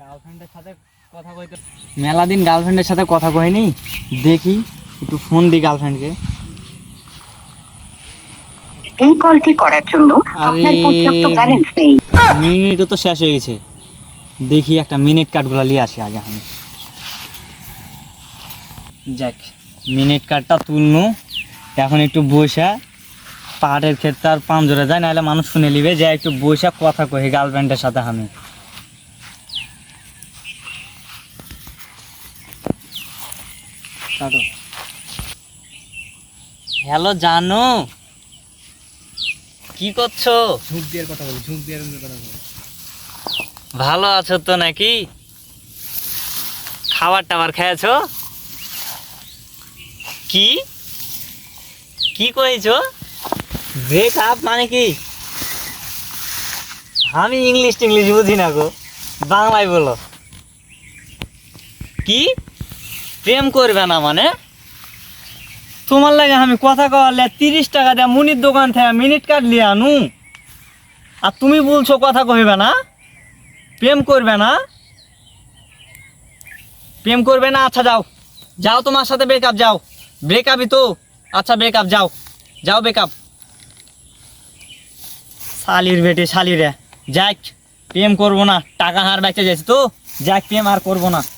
গার্লফ্রেন্ডের সাথে কথা কইতে মেলা দিন গার্লফ্রেন্ডের সাথে কথা কইনি। দেখি একটু ফোন দিই গার্লফ্রেন্ডকে এই কলটি করার জন্য আপনার পর্যাপ্ত ব্যালেন্স নেই। মিনিটও তো শেষ হয়ে গেছে। দেখি একটা মিনিট কার্ডগুলো নিয়ে আসি আগে আমি। যাক মিনিট কার্ডটা তুলনু। এখন একটু বসা। পাহাড়ের ক্ষেত্রে আর পাম জোরে যায় নাহলে মানুষ শুনে নিবে যে একটু বসা কথা কহি গার্লফ্রেন্ডের সাথে আমি। হ্যালো জানো। কি করছ? ঝুঁক দেওয়ার কথা বলি ঝুঁক দেওয়ার কথা বলি। ভালো আছো তো নাকি? খাবার টাবার খেয়েছো? কি? কি কয়েছো ব্রেক আপ মানে কি? আমি ইংলিশ টিংলিশ বুঝি না গো বাংলায় বলো। কি? প্রেম করবে না মানে? তোমার লাগে আমি কথা কওয়ালে তিরিশ টাকা দেয়া মুনির দোকান থেকে মিনিট কাট লিয়ে আনু। আর তুমি বলছো কথা কইবে না? প্রেম করবে না? প্রেম করবে না? আচ্ছা যাও। যাও তোমার সাথে ব্রেকআপ যাও। ব্রেকআপই তো। আচ্ছা ব্রেকআপ যাও। যাও ব্রেকআপ শালির বেটে, শালিরে। যাক, প্রেম করব না। টাকা হার বেঁচে যাচ্ছে তো। যাক, প্রেম আর করব না।